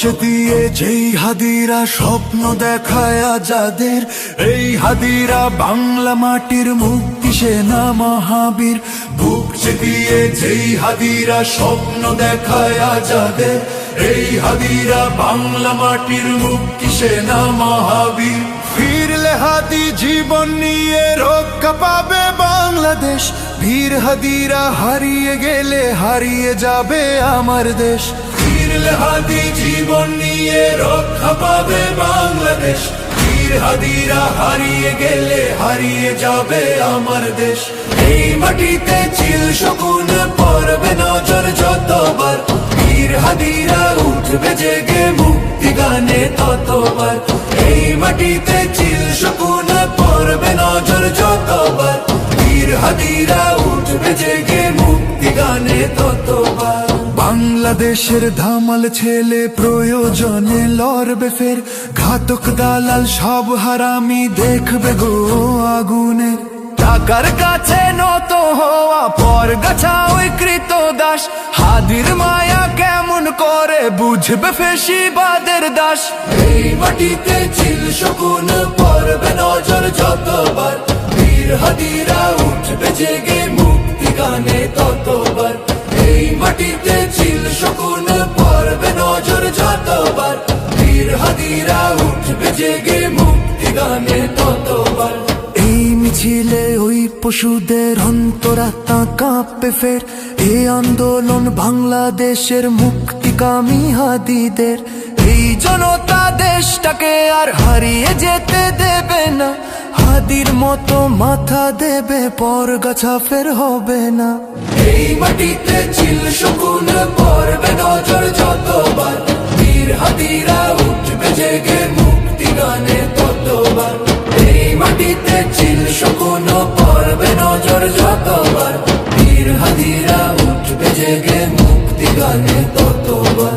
চেতিয়ে যেই হাদিরা স্বপ্ন দেখায় যাদের, এই হাদিরা বাংলা মাটির মুক্তি সেনা মহাবীর। বুক চেতিয়ে যেই হাদিরা স্বপ্ন দেখায় যাদের, এই হাদিরা বাংলা মাটির মুক্তি সেনা মহাবীর। ফিরলে হাদি জীবন নিয়ে রক্ষা পাবে বাংলাদেশ। ভীর হাদিরা হারিয়ে গেলে হারিয়ে যাবে আমার দেশ। ফিরলে হাদি জীবন নিয়ে রক্ষা পাবে বাংলাদেশ। বীর হাদিরা হারিয়ে গেলে হারিয়ে যাবে আমার দেশ। এই মাটিতে চিল শকুন পড়বে নজর যতবার। বীর হাদিরা উঠবে জেগে মুক্তি গানে ততবার। এই মাটিতে চিল শকুন পড়বে নজর যতবার। বীর হাদিরা বাংলাদেশের ধামাল ছেলে প্রয়োজনে লড়বে ফের। ঘাতক দালাল সব হারামি দেখবে গো আগুনে। টাকার কাছে নত হওয়া পর গাছা ওই কৃত দাস হাদির মায়া কেমন করে বুঝবে ফেসিবাদের দাস। এই মাটিতে চিল শকুন পড়বে নজর যতবার। বীর হাদিরা উঠবে জেগে মুক্তি গানে ততবার। জেগে ততবার। এই মিছিলে ওই পশুদের অন্তরাত্মা কাঁপে ফের। এই আন্দোলন বাংলাদেশের মুক্তিকামী হাদিদের। এই জনতা দেশটাকে আর হারিয়ে যেতে দেবে না। হাদির মতো মাথা দেবে পর গাছা ফের হবে না। এই মাটিতে চিল শকুন পড়বে নজর নদীতে চিল শকুন পর্বে নজর যতবার। বীর হাদিরা উঠবে জেগে মুক্তি গানে ততবার।